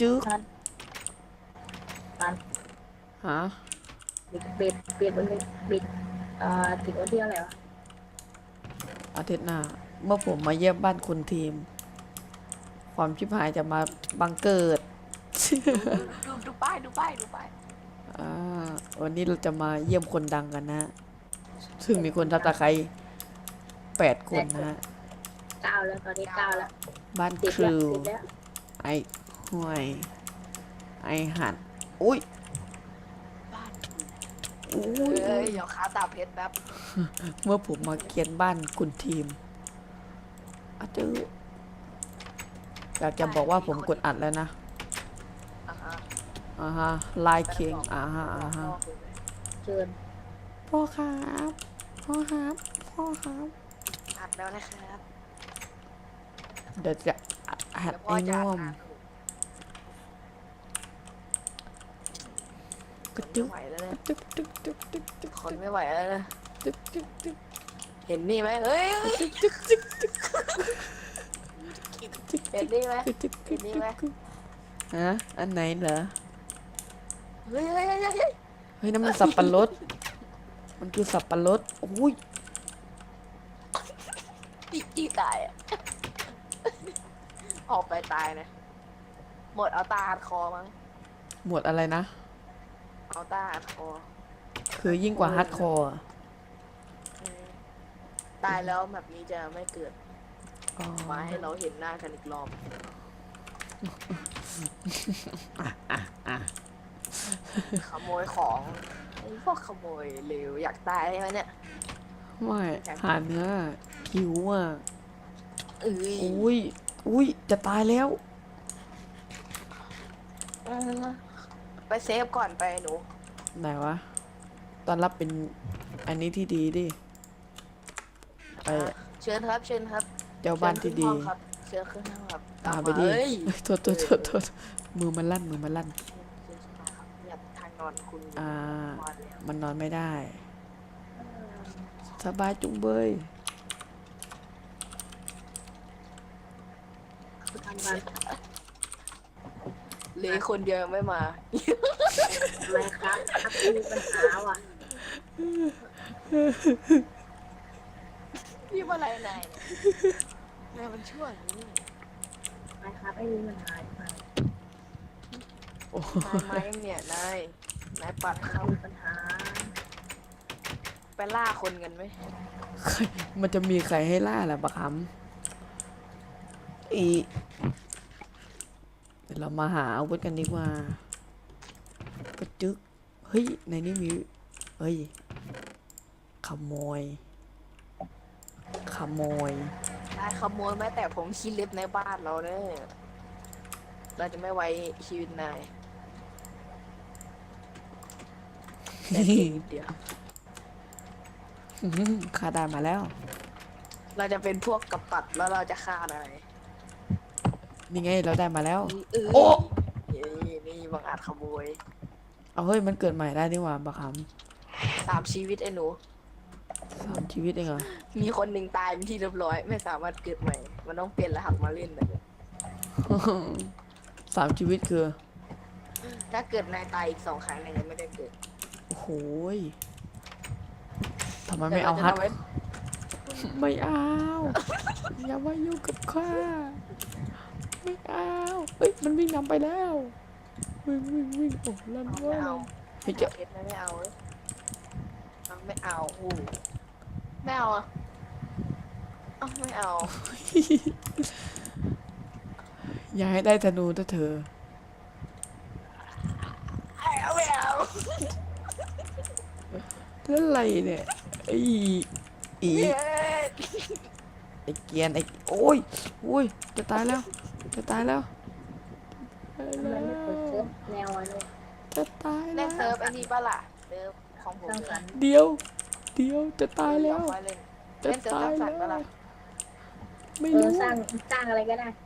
จึ๊กมันมันฮะบิดบิดบิดบิดบิดเอ่อถึงวันที่เท่าไหร่วะอาทิตย์หน้า เมื่อผมมาเยี่ยมบ้านคุณทีม ความชิบหายจะมาบังเกิด ดูดูป้ายดูป้ายดูป้ายอ่าวันนี้เราจะมาเยี่ยมคนดังกันนะ ซึ่งมีคนทับตะไคร้แปดคนนะฮะเก้าแล้วตอนนี้เก้าแล้วบ้านติดคแล้วรูติดแล้ว ไอ้ ห่วย ไอ้หัด อุ้ยบ้านอุ้ยเอ้ยเดี๋ยวขาตาเพชรแป๊บเมื่อผมมาเกียนบ้านคุณทีมอาจื้ออยากจะบอกว่าผมกดอัดแล้วนะ อ่าฮะอ่าฮะไลน์คิงอ่าฮะอ่าฮะ เชิญพ่อครับ พ่อครับ พ่อครับ อัดแล้วนะครับ เดี๋ยวจะหัดเดี๋ยวพ่ไอ้อจะน่วอัดมน กระคนจึ๊ไม่กไหวแล้วนะจึ๊กจึ๊กจึ๊กจึ๊กจึ๊กคนไม่ไหวแล้วนะจึ๊กจึ๊กจึ๊กเห็นนี่ไหมเฮ้ยเฮ้ยจึ๊กจึ๊กจึ๊กจึ๊กจึ๊กเห็นนี่ไหมจึ๊กจึ๊กจึ๊กเห็นนี่ไหมจึ๊กฮะอันไหนเหรอเฮ้ยเฮ้ยเฮ้ยเฮ้ยเฮ้ยเฮ้ยนั่นมันสับปะรดมันคือสับปะรดอุ้ยตีตีตายอะออกไปตายนะหมดเอาตาอัดคอมั้งหมวดอะไรนะ เอาตาอัดคอคือยิ่งกว่าฮาร์ดคอร์อืมตายแล้วแบบนี้จะไม่เกิดอ๋อมาให้เราเห็นหน้ากันอีกรอบขโมยของไอ้พวกขโมยเร็วอยากตายใช่ไหมเนี่ยไม่หาเนื้อหิวอะเอ้ยอุ้ยอุ้ยจะตายแล้ว เออไป เซฟก่อนไปหนู ไหนวะ ตอนรับเป็นอันนี้ที่ดีดิไอเชิญครับ เชิญครับเจ้าบ้านที่ดี เชิญขึ้นห้องครับเชิญขึ้นห้องครับตามไปดิเฮ้ยโทษโทษโทษโทษมือมันลั่นมือมันลั่น เชิญเชิญขึ้นมาครับเนี่ยทางนอนคุณอ่า นอนแล้วมันนอนไม่ได้ สบายจุงเบยทำงาน เหลยคนเดียวยังไม่มาทำไมครับครับมีปัญหาว่ะพี่อะไรนายเนี่ยนายมันชั่วอย่างนี้ทำไมครับไม่มีปัญหาทำไมโอ้นายมายังเนี่ยนายนายปัดคเขารับมีปัญหาไปล่าคนกันไหมใครมันจะมีใครให้ล่าล่ะบักคำอี เดี๋ยวเรามาหาอาวุธกันดีกว่ากระจึกเฮ้ยในนี้มีเฮ้ยขโมย ขโมยนายขโมยแม้แต่ผมขี้เล็บในบ้านเราเนี่ยเราจะไม่ไว้ชีวิตนายแต่เพียงนิดเดียวข้าได้มาแล้ว เราจะเป็นพวกกับปัดแล้วเราจะฆ่านาย นี่ไงเราได้มาแล้วนี่เอ้ยโอ้นี่นี่บังอาจขโมยเอาเฮ้ยมันเกิดใหม่ได้นี่หว่าบักคสามชีวิตไอ้หนูำสามชีวิตเองเหรอมีคนหนึ่งตายเป็นที่เรียบร้อย ไม่สามารถเกิดใหม่ มันต้องเปลี่ยนรหัสมาเล่นนะสามชีวิตคือ ถ้าเกิดนายตายอีกสองครั้งนายยังไม่ได้เกิดโอ้โหยทำไมไม่เอาแต่ฮัรทจะทำไว้ไม่เอา อย่ามายุ่งกับข้า ไม่เอาเฮ้ยมันวิ่งนำไปแล้ววิ่งวิ่งวิ่งโอ้ลันเอาว่าไม่เอาเฮ้ยจะเพชรไม่เอาเว้ยเอาไม่เอาโอ้ไม่เอาอะเอาไม่เอาอย่าให้ได้ธนูนะเธอเอาไม่เอาแล้วอะไรเนี่ยไอ้อีเย้ไอ้เกียนไอ้โอ้ยโอ้ยจะตายแล้ว จะตายแล้วตายทำไมแล้ไม่เปิดเซิวร์ฟแนวอะไรจะตายเล่แล้นเซิร์ฟไอ้นี่ปะล่ะเซิร์ฟของผมสร้างสรเนี่ยรค์เดี๋ยว เดี๋ยวจะตายแล้วเดี๋ยค่อเล่นจะเล่นเซิร์ฟตายสร้างสรรค์ปะแล้ล่ะวไม่เออรู้ สร้างสร้างอะไรก็ได้